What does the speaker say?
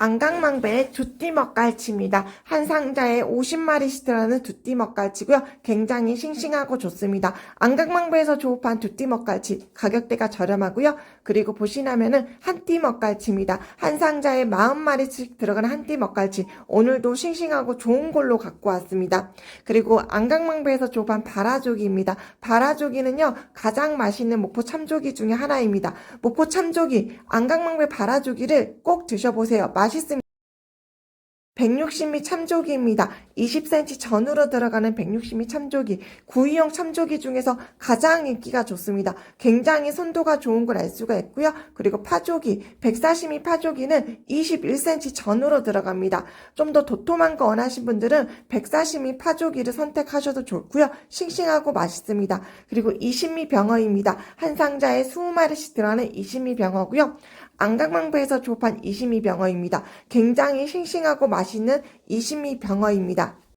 안강망배의 두띠 먹갈치입니다. 한 상자에 50마리씩 들어가는 두띠 먹갈치고요. 굉장히 싱싱하고 좋습니다. 안강망배에서 조업한 두띠 먹갈치 가격대가 저렴하고요. 그리고 보시나면은 한띠 먹갈치입니다. 한 상자에 40마리씩 들어가는 한띠 먹갈치 오늘도 싱싱하고 좋은 걸로 갖고 왔습니다. 그리고 안강망배에서 조업한 바라조기입니다. 바라조기는요 가장 맛있는 목포 참조기 중에 하나입니다. 목포 참조기 안강망배 바라조기를 꼭 드셔보세요. 맛 있습니다. 160미 참조기입니다. 20cm 전으로 들어가는 160미 참조기, 구이용 참조기 중에서 가장 인기가 좋습니다. 굉장히 손도가 좋은 걸 알 수가 있고요. 그리고 파조기, 140미 파조기는 21cm 전으로 들어갑니다. 좀 더 도톰한 거 원하신 분들은 140미 파조기를 선택하셔도 좋고요. 싱싱하고 맛있습니다. 그리고 20미 병어입니다. 한 상자에 20마리씩 들어가는 20미 병어고요. 안강망배에서 조업한 20미 병어입니다. 굉장히 싱싱하고 맛있 는 20미 병어입니다.